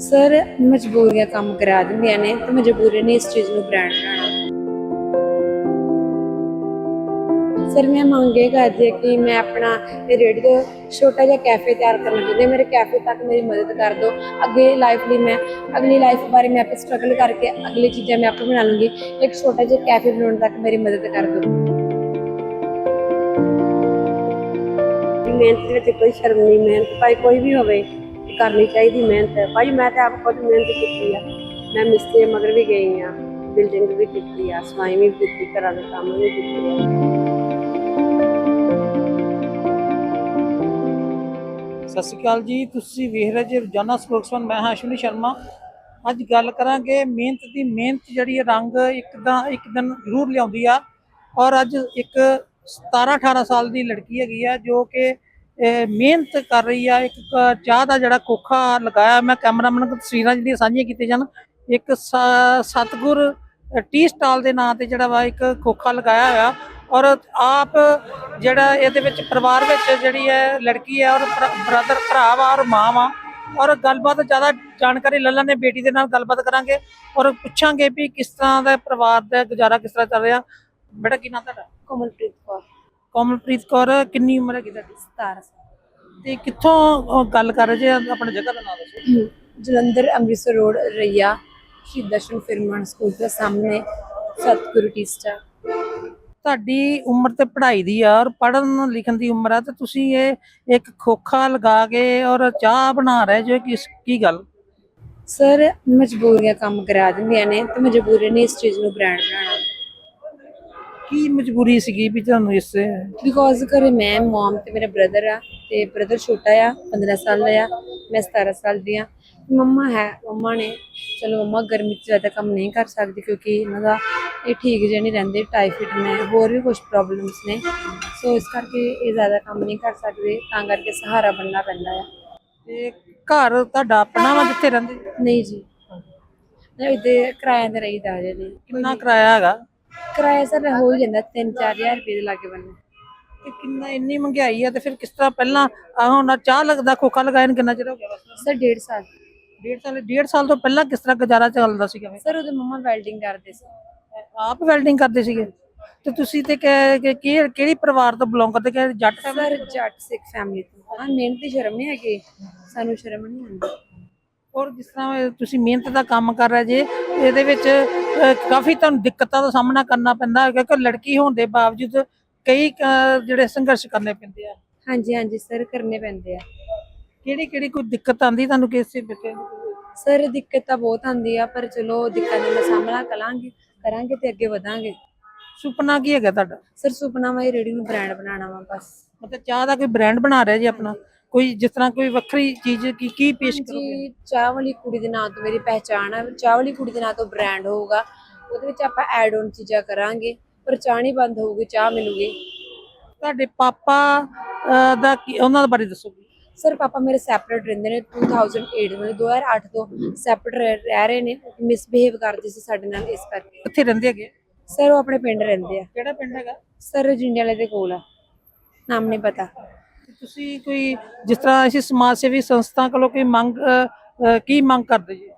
Sir, ਮਜਬੂਰੀਆਂ ਕੰਮ ਕਰਾ ਦਿੰਦੀਆਂ ਨੇ ਤੇ ਮਜਬੂਰੀ ਨੇ ਇਸ ਚੀਜ਼ ਨੂੰ ਬ੍ਰਾਂਡ ਬਣਾਉਣਾ। ਸਰ, ਮੈਂ ਮੰਗ ਕਰਦੀ ਹਾਂ ਕਿ ਮੈਂ ਆਪਣਾ ਰੇਡੀ ਤੋਂ ਛੋਟਾ ਜਿਹਾ ਕੈਫੇ ਤਿਆਰ ਕਰਨਾ ਚਾਹੁੰਦੀ ਹਾਂ ਮੇਰੇ ਕੈਫੇ ਤੱਕ ਮੇਰੀ ਮਦਦ ਕਰ ਦਿਓ। ਅੱਗੇ ਲਾਈਫ ਲਈ ਮੈਂ, ਅਗਲੀ ਲਾਈਫ ਬਾਰੇ ਮੈਂ ਆਪੇ ਸਟਰਗਲ ਕਰਕੇ ਅਗਲੀ ਚੀਜ਼ਾਂ ਮੈਂ ਆਪੇ ਬਣਾ ਲੂੰਗੀ। ਇੱਕ ਛੋਟਾ ਜਿਹਾ ਕੈਫੇ ਬਣਾਉਣ ਤੱਕ ਮੇਰੀ ਮਦਦ ਕਰ ਦਿਓ। ਮਿਹਨਤ ਵਿੱਚ ਕੋਈ ਸ਼ਰਮ ਨਹੀਂ, ਮਿਹਨਤ ਭਾਈ ਕੋਈ ਵੀ ਹੋਵੇ। ਕਰਨੀ ਚਾਹੀਦੀ ਮਿਹਨਤ। ਭਾਈ, ਮੈਂ ਤਾਂ ਆਪ ਖੁਦ ਮਿਹਨਤ ਕੀਤੀ ਆ। ਮੈਂ ਮਿਸਤਰੀ ਮਗਰ ਵੀ ਗਈ ਆ। ਬਿਲਡਿੰਗ ਵੀ ਕੀਤੀ ਆ, ਸਫ਼ਾਈ ਵੀ ਕੀਤੀ, ਘਰਾਂ ਦੇ ਕੰਮ ਵੀ ਕੀਤੇ ਆ। ਸਤਿ ਸ਼੍ਰੀ ਅਕਾਲ ਜੀ, ਤੁਸੀਂ ਵੇਖ ਰਹੇ ਜੀ ਰੋਜ਼ਾਨਾ ਸਪੋਕਸਮੈਨ, ਮੈਂ ਹਾਂ ਅਸ਼ਵਨੀ ਸ਼ਰਮਾ। ਅੱਜ ਗੱਲ ਕਰਾਂਗੇ ਮਿਹਨਤ ਦੀ। ਮਿਹਨਤ ਜਿਹੜੀ ਰੰਗ ਇੱਕ ਦਾ ਇੱਕ ਦਿਨ ਜ਼ਰੂਰ ਲਿਆਉਂਦੀ ਆ। ਔਰ ਅੱਜ ਇੱਕ 17 18 ਸਾਲ ਦੀ ਲੜਕੀ ਹੈਗੀ ਆ, ਜੋ ਕਿ ਮਿਹਨਤ ਕਰ ਰਹੀ ਆ, ਇੱਕ ਚਾਹ ਦਾ ਜਿਹੜਾ ਕੋਖਾ ਲਗਾਇਆ, ਮੈਂ ਕੈਮਰਾਮੈਨ ਨੂੰ ਤਸਵੀਰਾਂ ਜਿਹੜੀਆਂ ਸਾਂਝੀਆਂ ਕੀਤੀਆਂ ਜਾਣ, ਇੱਕ ਸ- ਸਤਿਗੁਰ ਟੀ ਸਟਾਲ ਦੇ ਨਾਂ ਤੇ ਜਿਹੜਾ ਵਾ ਇੱਕ ਖੋਖਾ ਲਗਾਇਆ ਹੋਇਆ ਔਰ ਆਪ ਜਿਹੜਾ ਇਹਦੇ ਵਿੱਚ ਪਰਿਵਾਰ ਵਿੱਚ ਜਿਹੜੀ ਹੈ, ਲੜਕੀ ਹੈ ਔਰ ਬ੍ਰਦਰ, ਭਰਾ ਵਾ ਔਰ ਮਾਂ ਵਾ ਔਰ ਗੱਲਬਾਤ ਜ਼ਿਆਦਾ ਜਾਣਕਾਰੀ ਲੱਲਾ ਨੇ ਬੇਟੀ ਦੇ ਨਾਲ ਗੱਲਬਾਤ ਕਰਾਂਗੇ ਔਰ ਪੁੱਛਾਂਗੇ ਵੀ ਕਿਸ ਤਰ੍ਹਾਂ ਦਾ ਪਰਿਵਾਰ ਦਾ ਗੁਜ਼ਾਰਾ ਕਿਸ ਤਰ੍ਹਾਂ ਚੱਲ ਰਿਹਾ। ਬੇਟਾ, ਕੀ ਨਾਂ ਤੁਹਾਡਾ? ਕੋਮਲਪ੍ਰੀਤ ਕੌਰ। ਕੋਮਲਪ੍ਰੀਤ ਕੌਰ ਕਿੰਨੀ ਉਮਰ ਹੈ ਤੁਹਾਡੀ? 17 ਤੇ ਕਿੱਥੋਂ ਅਹ, ਗੱਲ ਕਰ ਰਹੇ ਜੇ ਆਪਣੀ ਜਗ੍ਹਾ ਦਾ ਨਾਮ ਦੱਸੋ। ਜਲੰਧਰ ਅੰਮ੍ਰਿਤਸਰ ਰੋਡ ਰਈਆ ਸ਼੍ਰੀ ਦਰਸ਼ਨ ਫਿਰਮਾਨ ਸਕੂਲ ਦੇ ਸਾਹਮਣੇ ਸਤਿਗੁਰੂ ਟੀਸਟਾ ਤੁਹਾਡੀ ਉਮਰ ਤੇ ਪੜ੍ਹਾਈ ਦੀ ਆ ਔਰ ਪੜ੍ਹਨ ਲਿਖਣ ਦੀ ਉਮਰ ਆ ਤੇ ਤੁਸੀਂ ਇਹ ਇੱਕ ਖੋਖਾ ਲਗਾ ਕੇ ਔਰ ਚਾਹ ਬਣਾ ਰਹੇ ਜੋ ਕਿਸ ਕੀ ਗੱਲ? ਸਰ ਮਜਬੂਰੀਆਂ ਕੰਮ ਕਰਾ ਦਿੰਦੀਆਂ ਨੇ ਤੇ ਮਜਬੂਰੀ ਨੇ ਇਸ ਚੀਜ਼ ਨੂੰ ਬ੍ਰਾਂਡ ਬਣਾਉਣਾ। ਕੀ ਮਜਬੂਰੀ ਸੀਗੀ ਵੀ ਤੁਹਾਨੂੰ ਇਸ ਬਿਕੋਜ਼ ਘਰੇ ਮੈਂ ਮਮ ਤੇ ਮੇਰਾ ਬ੍ਰਦਰ ਆ ਤੇ ਬ੍ਰਦਰ ਛੋਟਾ ਆ 15 ਸਾਲ ਦਾ ਆ ਮੈਂ 17 ਸਾਲ ਦੀ ਆ। ਮੰਮਾ ਹੈ ਮੰਮਾ ਨੇ ਚਲੋ ਮੰਮਾ ਗਰਮੀ 'ਚ ਜ਼ਿਆਦਾ ਕੰਮ ਨਹੀਂ ਕਰ ਸਕਦੀ ਕਿਉਂਕਿ ਇਹਨਾਂ ਦਾ ਇਹ ਠੀਕ ਜਿਹਾ ਨਹੀਂ ਰਹਿੰਦੇ ਟਾਈਫਾਇਡ ਨੇ ਹੋਰ ਵੀ ਕੁਝ ਪ੍ਰੋਬਲਮਸ ਨੇ। ਸੋ ਇਸ ਕਰਕੇ ਇਹ ਜ਼ਿਆਦਾ ਕੰਮ ਨਹੀਂ ਕਰ ਸਕਦੇ ਤਾਂ ਕਰਕੇ ਸਹਾਰਾ ਬਣਨਾ ਪੈਂਦਾ ਆ। ਤੇ ਘਰ ਤੁਹਾਡਾ ਆਪਣਾ ਵਾ ਜਿੱਥੇ ਰਹਿੰਦੇ? ਨਹੀਂ ਜੀ। ਇਹਦੇ ਕਿਰਾਏ ਤੇ ਰਹੀਦਾ ਜੇ ਕਿੰਨਾ ਕਿਰਾਇਆ ਹੈਗਾ? ਕਿਰਾਇਆ ਸਰ ਹੋ ਹੀ ਜਾਂਦਾ 3-4000 ਰੁਪਏ ਦੇ ਲਾਗੇ ਬੰਨੇ ਤੇ ਕਿੰਨਾ ਇੰਨੀ ਮਹਿੰਗਾਈ ਆ ਤੇ ਫਿਰ ਕਿਸ ਤਰ੍ਹਾਂ ਪਹਿਲਾਂ ਆ ਹੁਣ ਚਾਹ ਲੱਗਦਾ ਖੋਖਾ ਲਗਾਏ ਨੂੰ ਕਿੰਨਾ ਚਿਰ ਹੋ ਗਿਆ? ਸਰ 1.5 ਸਾਲ। ਡੇਢ ਸਾਲ ਡੇਢ ਸਾਲ ਤੋਂ ਪਹਿਲਾਂ ਕਿਸ ਤਰ੍ਹਾਂ ਗੁਜ਼ਾਰਾ ਚੱਲਦਾ ਸੀਗਾ ਸਰ ਉਹਦੇ ਮੰਮਾ ਵੈਲਡਿੰਗ ਕਰਦੇ ਸੀ। ਆਪ ਵੈਲਡਿੰਗ ਕਰਦੇ ਸੀਗੇ? ਤੇ ਤੁਸੀਂ ਤੇ ਕਿ- ਕਿ- ਕਿ- ਕਿਹੜੀ ਪਰਿਵਾਰ ਤੋਂ ਬਿਲੋਂਗ ਕਰਦੇ? ਕਿ ਜੱਟ family ਸਰ ਜੱਟ ਸਿੱਖ ਫੈਮਿਲੀ ਤੋਂ। ਹਾਂ ਮਿਹਨਤ ਸ਼ਰਮ ਨਹੀਂ ਹੈਗੀ। ਸਾਨੂੰ ਸ਼ਰਮ ਨਹੀਂ ਆਉਂਦੀ। ਔਰ ਜਿਸ ਤਰ੍ਹਾਂ ਤੁਸੀਂ ਮਿਹਨਤ ਦਾ ਕੰਮ ਕਰ ਰਹੇ ਜੇ ਇਹਦੇ ਵਿੱਚ ਕਾਫੀ ਤੁਹਾਨੂੰ ਦਿੱਕਤਾਂ ਦਾ ਸਾਹਮਣਾ ਕਰਨਾ ਪੈਂਦਾ ਹੈ ਕਿਉਂਕਿ ਲੜਕੀ ਹੋਣ ਦੇ ਬਾਵਜੂਦ ਕਈ ਜਿਹੜੇ ਸੰਘਰਸ਼ ਕਰਨੇ ਪੈਂਦੇ ਆ। ਹਾਂਜੀ ਹਾਂਜੀ ਸਰ ਕਰਨੇ ਪੈਂਦੇ ਆ। ਕਿਹੜੀ ਕਿਹੜੀ ਕੋਈ ਦਿੱਕਤ ਆਂਦੀ ਤੁਹਾਨੂੰ ਕਿਸ ਵਿੱਚ? ਸਰ ਦਿੱਕਤ ਤਾਂ ਬਹੁਤ ਆਉਂਦੀ ਆ ਪਰ ਚਲੋ ਦਿੱਕਤ ਦਾ ਸਾਹਮਣਾ ਕਰਾਂਗੇ ਕਰਾਂਗੇ ਤੇ ਅੱਗੇ ਵਧਾਂਗੇ। ਸੁਪਨਾ ਕੀ ਹੈਗਾ ਤੁਹਾਡਾ? ਸਰ ਸੁਪਨਾ ਇਹ ਰੇੜੀ ਨੂੰ ਬ੍ਰਾਂਡ ਬਣਾਉਣਾ ਵਾ ਬਸ। ਮਤਲਬ ਚਾਹ ਦਾ ਕੋਈ ਬ੍ਰਾਂਡ ਬਣਾ ਰਿਹਾ ਜੀ ਆਪਣਾ? ਕੋਈ ਜਿਸ ਤਰ੍ਹਾਂ ਕੋਈ ਵੱਖਰੀ ਚੀਜ਼ ਕੀ ਕੀ ਪੇਸ਼ ਕਰੋਗੇ? ਜੀ ਚਾਹ ਵਾਲੀ ਕੁੜੀ ਦੇ ਨਾਂ ਤੋਂ ਮੇਰੀ ਪਹਿਚਾਣ ਆ। ਚਾਹ ਵਾਲੀ ਕੁੜੀ ਦੇ ਨਾਂ ਤੋਂ ਬ੍ਰਾਂਡ ਹੋਊਗਾ। ਉਹਦੇ ਵਿੱਚ ਆਪਾਂ ਐਡ ਔਨ ਚੀਜ਼ਾਂ ਕਰਾਂਗੇ। ਪਰ ਚਾਹ ਨਹੀਂ ਬੰਦ ਹੋਊਗੀ ਚਾਹ ਮਿਲੂਗੀ। ਤੁਹਾਡੇ ਪਾਪਾ ਅਹ, ਦਾ ਕੀ ਉਹਨਾਂ ਦੇ ਬਾਰੇ ਦੱਸੋ। ਸਰ ਪਾਪਾ ਮੇਰੇ ਸੈਪਰੇਟ ਰਹਿੰਦੇ ਨੇ। 2008 ਮਤਲਬ 2008 ਤੋਂ ਸੈਪਰੇਟ ਰਹਿ ਰਹੇ ਨੇ। ਮਿਸਬਿਹੇਵ ਕਰਦੇ ਸੀ ਸਾਡੇ ਨਾਲ ਇਸ ਕਰਕੇ। ਕਿੱਥੇ ਰਹਿੰਦੇ ਹੈਗੇ? ਸਰ ਉਹ ਆਪਣੇ ਪਿੰਡ ਰਹਿੰਦੇ ਆ। ਕਿਹੜਾ ਪਿੰਡ ਹੈਗਾ? ਸਰ ਜਿੰਡੇ ਵਾਲੇ ਦੇ ਕੋਲ ਆ। ਨਾਮ ਨਹੀਂ ਪਤਾ। ਤੁਸੀਂ ਕੋਈ ਜਿਸ ਤਰ੍ਹਾਂ ਅਸੀਂ ਸਮਾਜ ਸੇਵੀ ਸੰਸਥਾ ਕੋਲੋਂ ਕੋਈ ਮੰਗ ਕੀ ਮੰਗ ਕਰਦੇ ਜੀ?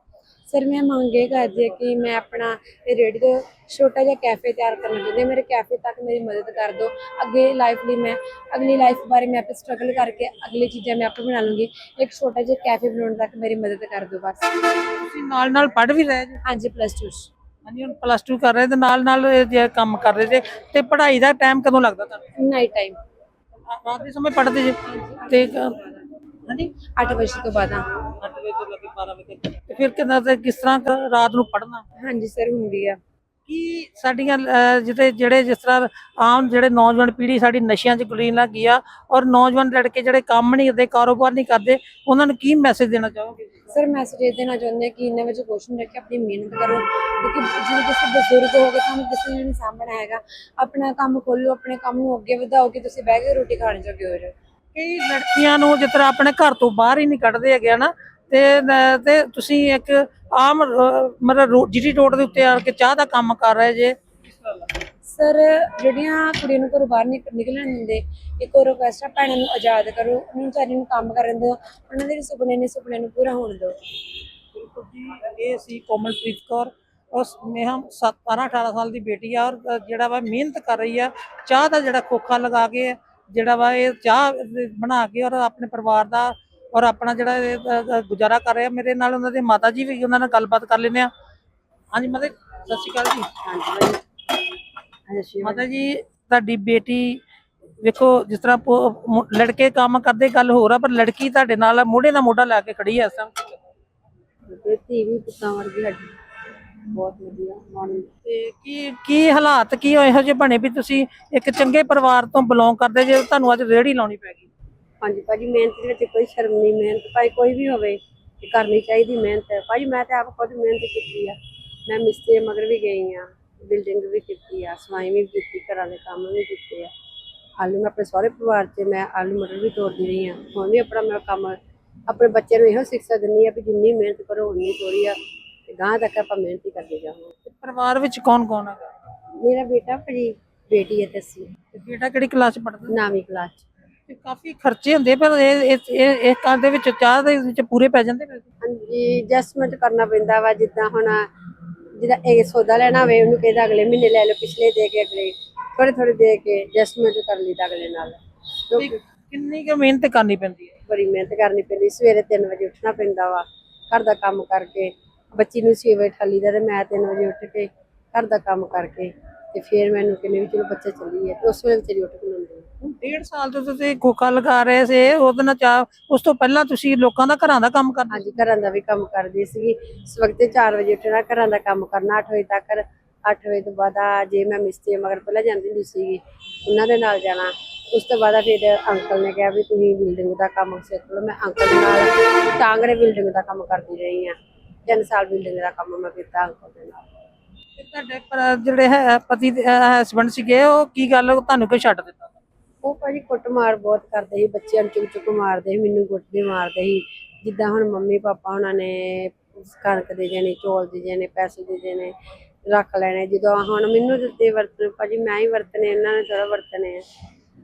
ਸਰ ਮੈਂ ਮੰਗ ਇਹ ਕਰਦੀ ਹਾਂ ਕਿ ਮੈਂ ਆਪਣਾ ਰੇਡੀ ਤੋਂ ਛੋਟਾ ਜਿਹਾ ਕੈਫੇ ਤਿਆਰ ਕਰਨਾ ਚਾਹੁੰਦੀ ਮੇਰੇ ਕੈਫੇ ਤੱਕ ਮੇਰੀ ਮਦਦ ਕਰ ਦਿਓ। ਅੱਗੇ ਲਾਈਫ ਲਈ ਮੈਂ ਅਗਲੀ ਲਾਈਫ ਬਾਰੇ ਮੈਂ ਆਪੇ ਸਟਰਗਲ ਕਰਕੇ ਅਗਲੀ ਚੀਜ਼ਾਂ ਮੈਂ ਆਪੇ ਬਣਾ ਲੂੰਗੀ। ਇੱਕ ਛੋਟਾ ਜਿਹਾ ਕੈਫੇ ਬਣਾਉਣ ਤੱਕ ਮੇਰੀ ਮਦਦ ਕਰ ਦਿਓ ਬਸ। ਤੁਸੀਂ ਨਾਲ ਨਾਲ ਪੜ੍ਹ ਵੀ ਰਹੇ ਜੀ? ਹਾਂਜੀ ਪਲੱਸ 2 ਹਾਂਜੀ ਹੁਣ ਪਲੱਸ 2 ਕਰ ਰਹੇ ਤੇ ਨਾਲ ਨਾਲ ਕੰਮ ਕਰ ਰਹੇ ਤੇ ਪੜ੍ਹਾਈ ਦਾ ਟਾਈਮ ਕਦੋਂ ਲੱਗਦਾ ਤੁਹਾਨੂੰ? ਨਾਈਟ ਟਾਈਮ ਰਾਤ ਦੇ ਸਮੇਂ ਪੜ੍ਹਦੇ ਜੇ ਤੇ ਹਾਂਜੀ 8 ਵਜੇ ਤੋਂ ਬਾਅਦ ਹਾਂ। 8 ਵਜੇ ਤੋਂ ਲੈ ਕੇ 12 ਵਜੇ ਤੱਕ। ਤੇ ਫਿਰ ਕਿੰਨਾ ਤੇ ਕਿਸ ਤਰ੍ਹਾਂ ਰਾਤ ਨੂੰ ਪੜ੍ਹਨਾ? ਹਾਂਜੀ ਸਰ ਹੁੰਦੀ ਆ। ਕੀ ਸਾਡੀਆਂ ਜਿਹੜੇ ਜਿਹੜੇ ਜਿਸ ਤਰ੍ਹਾਂ ਆਮ ਜਿਹੜੇ ਨੌਜਵਾਨ ਪੀੜ੍ਹੀ ਸਾਡੀ ਨਸ਼ਿਆਂ 'ਚ ਗੁਲੀਨ ਲੱਗ ਗਈ ਆ ਔਰ ਨੌਜਵਾਨ ਲੜਕੇ ਜਿਹੜੇ ਕੰਮ ਨਹੀਂ ਕਰਦੇ ਕਾਰੋਬਾਰ ਨਹੀਂ ਕਰਦੇ ਉਹਨਾਂ ਨੂੰ ਕੀ ਮੈਸੇਜ ਦੇਣਾ ਚਾਹੋਗੇ? ਸਰ ਮੈਸੇਜ ਇਹ ਦੇਣਾ ਚਾਹੁੰਦੇ ਕਿ ਇਹਨਾਂ ਵਿੱਚ ਕੁਛ ਨਹੀਂ ਰੱਖਿਆ ਆਪਣੀ ਮਿਹਨਤ ਕਰੋ ਕਿਉਂਕਿ ਜਿਵੇਂ ਤੁਸੀਂ ਬਜ਼ੁਰਗ ਹੋ ਗਏ ਤੁਹਾਨੂੰ ਕਿਸੇ ਨੇ ਨਹੀਂ ਸਾਂਭਣਾ ਹੈਗਾ। ਆਪਣਾ ਕੰਮ ਖੋਲੋ ਆਪਣੇ ਕੰਮ ਨੂੰ ਅੱਗੇ ਵਧਾਓ ਕਿ ਤੁਸੀਂ ਬਹਿ ਕੇ ਰੋਟੀ ਖਾਣ ਜੋਗੇ ਹੋ ਜਾਓ। ਕਈ ਲੜਕੀਆਂ ਨੂੰ ਜਿਸ ਤਰ੍ਹਾਂ ਆਪਣੇ ਘਰ ਤੋਂ ਬਾਹਰ ਹੀ ਨਹੀਂ ਕੱਢਦੇ ਹੈਗੇ ਨਾ ਤੇ ਤੇ ਤੁਸੀਂ ਇੱਕ ਆਮ ਮਤਲਬ ਜਿਹੜੀ ਰੋਡ ਦੇ ਉੱਤੇ ਆ ਕੇ ਚਾਹ ਦਾ ਕੰਮ ਕਰ ਰਹੇ ਜੇ। ਸਰ ਜਿਹੜੀਆਂ ਕੁੜੀਆਂ ਨੂੰ ਘਰੋਂ ਬਾਹਰ ਨਿਕ- ਨਿਕਲਣ ਦਿੰਦੇ ਇੱਕ ਹੋਰ ਰਿਕੁਐਸਟ ਆ ਭੈਣਾਂ ਨੂੰ ਆਜ਼ਾਦ ਕਰੋ ਉਹਨਾਂ ਨੂੰ ਵਿਚਾਰੀ ਨੂੰ ਕੰਮ ਕਰਨ ਦਿਓ ਉਹਨਾਂ ਦੇ ਸੁਪਨੇ ਨੇ ਸੁਪਨੇ ਨੂੰ ਪੂਰਾ ਹੋਣ ਦਿਓ। ਇਹ ਸੀ ਕੋਮਲਪ੍ਰੀਤ ਕੌਰ ਉਸ ਮੇਹਮ 17 18 ਸਾਲ ਦੀ ਬੇਟੀ ਆ ਔਰ ਜਿਹੜਾ ਵਾ ਮਿਹਨਤ ਕਰ ਰਹੀ ਆ ਚਾਹ ਦਾ ਜਿਹੜਾ ਖੋਖਾ ਲਗਾ ਕੇ ਜਿਹੜਾ ਵਾ ਇਹ ਚਾਹ ਬਣਾ ਕੇ ਔਰ ਆਪਣੇ ਪਰਿਵਾਰ ਦਾ ਔਰ ਆਪਣਾ ਜਿਹੜਾ ਇਹ, ਅ, ਅ, ਗੁਜ਼ਾਰਾ ਕਰ ਰਿਹਾ ਮੇਰੇ ਨਾਲ ਉਹਨਾਂ ਦੇ ਮਾਤਾ ਜੀ ਵੀ ਉਹਨਾਂ ਨਾਲ ਗੱਲਬਾਤ ਕਰ ਲੈਂਦੇ ਆ। ਹਾਂਜੀ ਮਾਤਾ ਜੀ, ਸਤਿ ਸ਼੍ਰੀ ਅਕਾਲ ਜੀ। ਹਾਂਜੀ ਮਾਤਾ ਜੀ। ਤੁਹਾਡੀ ਬੇਟੀ ਵੇਖੋ ਜਿਸ ਤਰ੍ਹਾਂ ਪੋ- ਮੁ- ਲੜਕੇ ਕੰਮ ਕਰਦੇ ਗੱਲ ਹੋਰ ਆ ਪਰ ਲੜਕੀ ਤੁਹਾਡੇ ਨਾਲ ਮੋਢੇ ਨਾਲ ਮੋਢਾ ਲਾ ਕੇ ਖੜੀ ਐ ਇਸ ਟਾਈਮ ਤੇ ਧੀ ਵੀ ਪੁੱਤਾਂ ਵਰਗੀ ਸਾਡੀ। ਬਹੁਤ ਵਧੀਆ ਮਨ ਤੇ ਕੀ ਕੀ ਹਾਲਾਤ ਕੀ ਹੋਏ ਇਹੋ ਜਿਹੇ ਬਣੇ ਵੀ ਤੁਸੀਂ ਇੱਕ ਚੰਗੇ ਪਰਿਵਾਰ ਤੋਂ ਬਿਲੋਂਗ ਕਰਦੇ ਜੇ ਤੁਹਾਨੂੰ ਅੱਜ ਰੇੜੀ ਲਾਉਣੀ ਪੈ ਗਈ? ਹਾਂਜੀ ਭਾਜੀ ਮਿਹਨਤ ਦੇ ਵਿੱਚ ਕੋਈ ਸ਼ਰਮ ਨਹੀਂ ਮਿਹਨਤ ਭਾਈ ਕੋਈ ਵੀ ਹੋਵੇ ਤੇ ਕਰਨੀ ਚਾਹੀਦੀ ਮਿਹਨਤ। ਭਾਜੀ ਮੈਂ ਤੇ ਆਪ ਖੁਦ ਮਿਹਨਤ ਕੀਤੀ ਆ। ਮੈਂ ਮਿਸਤਰੀ ਮਗਰ ਵੀ ਗਈ ਆ ਬਿਲਡਿੰਗ ਵੀ ਕੀਤੀ ਆ ਸਵਾਈ ਵੀ ਕੀਤੀ ਘਰਾਂ ਦੇ ਕੰਮ ਵੀ ਕੀਤੇ ਆ। ਹਾਲੇ ਮੈਂ ਆਪਣੇ ਸਹੁਰੇ ਪਰਿਵਾਰ 'ਚ ਮੈਂ ਆਲੂ ਮਟਰ ਵੀ ਤੋੜਦੀ ਰਹੀ ਆ। ਹੁਣ ਵੀ ਆਪਣਾ ਮੈਂ ਕੰਮ ਆਪਣੇ ਬੱਚੇ ਨੂੰ ਇਹੋ ਸਿੱਖਿਆ ਦਿੰਦੀ ਆ ਵੀ ਜਿੰਨੀ ਮਿਹਨਤ ਕਰੋ ਉਨੀ ਥੋੜੀ ਆ ਤੇ ਗਾਂ ਤੱਕ ਆਪਾਂ ਮਿਹਨਤ ਹੀ ਕਰਦੇ ਜਾਵਾਂਗੇ। ਪਰਿਵਾਰ ਵਿੱਚ ਕੌਣ ਕੌਣ ਹੈਗਾ? ਮੇਰਾ ਬੇਟਾ ਭਾਜੀ ਬੇਟੀ ਹੈ ਤੇ ਅਸੀਂ ਬੇਟਾ ਕਿਹੜੀ ਕਲਾਸ ਪੜ੍ਹਦਾ? ਨਾਵੀਂ ਕਲਾਸ 'ਚ। ਕਾਫੀ ਖਰਚੇ ਹੁੰਦੇ ਪਰ ਇਹ ਇਹ ਇਹ ਘਰ ਦੇ ਵਿੱਚ ਚਾਹ ਦੇ ਵਿੱਚ ਪੂਰੇ ਪੈ ਜਾਂਦੇ ਪੈਸੇ ਹਾਂਜੀ ਐਡਜਸਟਮੈਂਟ ਕਰਨਾ ਪੈਂਦਾ ਵਾ ਜਿੱਦਾਂ ਹੁਣ ਜਿਹਦਾ ਇਹ ਸੌਦਾ ਲੈਣਾ ਹੋਵੇ ਉਹਨੂੰ ਕਹਿੰਦਾ ਅਗਲੇ ਮਹੀਨੇ ਲੈ ਲਓ ਪਿਛਲੇ ਦੇ ਕੇ ਅਗਲੇ ਥੋੜੇ ਥੋੜੇ ਦੇ ਕੇ ਐਡਜਸਟਮੈਂਟ ਕਰ ਲਈਦਾ ਅਗਲੇ ਨਾਲ। ਕਿੰਨੀ ਕੁ ਮਿਹਨਤ ਕਰਨੀ ਪੈਂਦੀ ਹੈ? ਬੜੀ ਮਿਹਨਤ ਕਰਨੀ ਪੈਂਦੀ ਸਵੇਰੇ 3 ਵਜੇ ਉੱਠਣਾ ਪੈਂਦਾ ਵਾ ਘਰ ਦਾ ਕੰਮ ਕਰਕੇ। ਬੱਚੀ ਨੂੰ 6 ਵਜੇ ਠਾਲੀ ਦਾ ਤੇ ਮੈਂ 3 ਵਜੇ ਉੱਠ ਕੇ ਘਰ ਦਾ ਕੰਮ ਕਰਕੇ ਤੇ ਫਿਰ ਮੈਨੂੰ ਕਿੰਨੇ ਵੀ ਚਲੋ ਬੱਚਾ ਚੱਲੀ ਹੈ ਉਸ ਵੇਲੇ ਤੇਰੀ ਉੱਠ। ਹੁਣ ਡੇਢ ਸਾਲ ਤੋਂ ਤੁਸੀਂ ਖੋਖਾ ਲਗਾ ਰਹੇ ਸੀ ਉਹਦੇ ਨਾਲ ਚਾਹ ਉਸ ਤੋਂ ਪਹਿਲਾਂ ਤੁਸੀਂ ਲੋਕਾਂ ਦਾ ਘਰਾਂ ਦਾ ਕੰਮ ਕਰਦੇ ਹਾਂਜੀ ਘਰਾਂ ਦਾ ਵੀ ਕੰਮ ਕਰਦੀ ਸੀਗੀ। ਸਵਖਤੇ 4 ਵਜੇ ਉੱਠਣਾ ਘਰਾਂ ਦਾ ਕੰਮ ਕਰਨਾ 8 ਵਜੇ ਤੱਕ। 8 ਵਜੇ ਤੋਂ ਬਾਅਦ ਆ ਜੇ ਮੈਂ ਮਿਸਤਰੀ ਮਗਰ ਪਹਿਲਾਂ ਜਾਂਦੀ ਹੁੰਦੀ ਸੀਗੀ ਉਹਨਾਂ ਦੇ ਨਾਲ ਜਾਣਾ। ਉਸ ਤੋਂ ਬਾਅਦ ਫਿਰ ਅੰਕਲ ਨੇ ਕਿਹਾ ਵੀ ਤੁਸੀਂ ਬਿਲਡਿੰਗ ਦਾ ਕੰਮ ਸਿੱਖ ਲਓ। ਮੈਂ ਅੰਕਲ ਦੇ ਨਾਲ ਟਾਂਗਰੇ ਬਿਲਡਿੰਗ ਦਾ ਕੰਮ ਕਰਦੀ ਰਹੀ ਆ। ਤਿੰਨ ਸਾਲ ਬਿਲਡਿੰਗ ਦਾ ਕੰਮ ਮੈਂ ਕੀਤਾ ਅੰਕਲ ਦੇ ਨਾਲ। ਤੁਹਾਡੇ ਪਰ ਜਿਹੜੇ ਹੈ, ਪਤੀ ਹਸਬੰਡ ਸੀਗੇ, ਉਹ ਕੀ ਗੱਲ ਉਹ ਤੁਹਾਨੂੰ ਕਿਉਂ ਛੱਡ ਦਿੱਤਾ? ਉਹ ਭਾਜੀ ਕੁੱਟਮਾਰ ਬਹੁਤ ਕਰਦੇ ਸੀ, ਬੱਚਿਆਂ ਨੂੰ ਚੁੱਕ ਚੁੱਕ ਮਾਰਦੇ ਸੀ, ਮੈਨੂੰ ਕੁੱਟਦੇ ਮਾਰਦੇ ਸੀ। ਜਿੱਦਾਂ ਹੁਣ ਮੰਮੀ ਪਾਪਾ ਉਹਨਾਂ ਨੇ ਕਣਕ ਦੇ ਦੇਣੇ, ਚੌਲ ਦੇ ਦੇਣੇ, ਪੈਸੇ ਦੇ ਦੇਣੇ, ਰੱਖ ਲੈਣੇ, ਜਦੋਂ ਹੁਣ ਮੈਨੂੰ ਦਿੱਤੇ ਵਰਤਣ, ਭਾਜੀ ਮੈਂ ਹੀ ਵਰਤਣੇ, ਇਹਨਾਂ ਨੇ ਥੋੜਾ ਵਰਤਣੇ ਆ।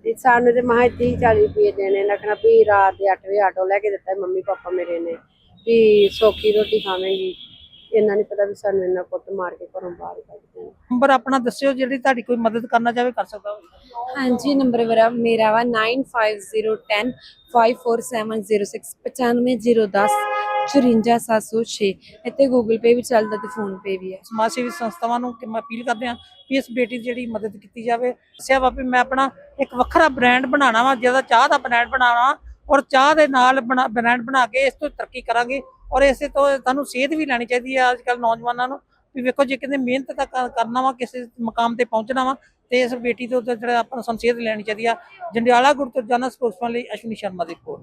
ਤੇ ਸਾਨੂੰ ਤੇ ਮਹਾ 30 40 ਰੁਪਏ ਦੇਣੇ ਲੱਗਣਾ ਵੀ ਰਾਤ ਦੇ 8 ਵਜੇ ਆਟੋ ਲੈ ਕੇ ਦਿੱਤਾ ਸੀ ਮੰਮੀ ਪਾਪਾ ਮੇਰੇ ਨੇ, ਵੀ ਸੌਖੀ ਰੋਟੀ ਖਾਵੇਂਗੀ। ਇਹਨਾਂ ਨੇ ਪਤਾ ਵੀ ਸਾਨੂੰ ਇੰਨਾ ਕੁੱਟ ਮਾਰ ਕੇ ਘਰੋਂ ਬਾਹਰ ਕੱਢ ਦੇਣਾ ਨੰਬਰ ਆਪਣਾ ਦੱਸਿਓ ਜਿਹੜੀ ਤੁਹਾਡੀ ਕੋਈ ਮਦਦ ਕਰਨਾ ਚਾਹਵੇ ਕਰ ਸਕਦਾ ਹੋਵੇ ਹਾਂਜੀ ਨੰਬਰ ਮੇਰਾ ਮੇਰਾ ਵਾ 9501 54706 95010 54706 ਇੱਥੇ ਗੂਗਲ ਪੇ ਵੀ ਚੱਲਦਾ ਤੇ ਫੋਨ ਪੇ ਵੀ ਹੈ ਸਮਾਜ ਸੇਵੀ ਸੰਸਥਾਵਾਂ ਨੂੰ ਕਿ ਮੈਂ ਅਪੀਲ ਕਰਦੇ ਹਾਂ ਕਿ ਇਸ ਬੇਟੀ ਦੀ ਜਿਹੜੀ ਮਦਦ ਕੀਤੀ ਜਾਵੇ ਵਾ ਵੀ ਮੈਂ ਆਪਣਾ ਇੱਕ ਵੱਖਰਾ ਬ੍ਰਾਂਡ ਬਣਾਉਣਾ ਵਾ ਜਿਹਦਾ ਚਾਹ ਦਾ ਬ੍ਰਾਂਡ ਬਣਾਉਣਾ ਔਰ ਚਾਹ ਦੇ ਨਾਲ ਬ੍ਰਾਂਡ ਬਣਾ ਕੇ ਇਸ ਤੋਂ ਤਰੱਕੀ ਕਰਾਂਗੇ ਔਰ ਇਸੇ ਤੋਂ ਤੁਹਾਨੂੰ ਸੇਧ ਵੀ ਲੈਣੀ ਚਾਹੀਦੀ ਹੈ ਅੱਜ ਕੱਲ ਨੌਜਵਾਨਾਂ ਨੂੰ ਵੀ ਵੇਖੋ ਜੇ ਕਿਤੇ ਮਿਹਨਤ ਤਾਂ ਕਰਨਾ ਵਾ, ਕਿਸੇ ਮਕਾਮ ਤੇ ਪਹੁੰਚਣਾ ਵਾ, ਤੇ ਇਸ ਬੇਟੀ ਤੋਂ ਜਿਹੜਾ ਆਪਾਂ ਨੂੰ ਸਾਨੂੰ ਲੈਣੀ ਚਾਹੀਦੀ ਆ। ਜੰਡਿਆਲਾ ਗੁਰਤੁਰਜਾਨਾ ਸਪੋਕਸਮੈਨ ਲਈ ਅਸ਼ਵਨੀ ਸ਼ਰਮਾ ਦੀ ਰਿਪੋਰਟ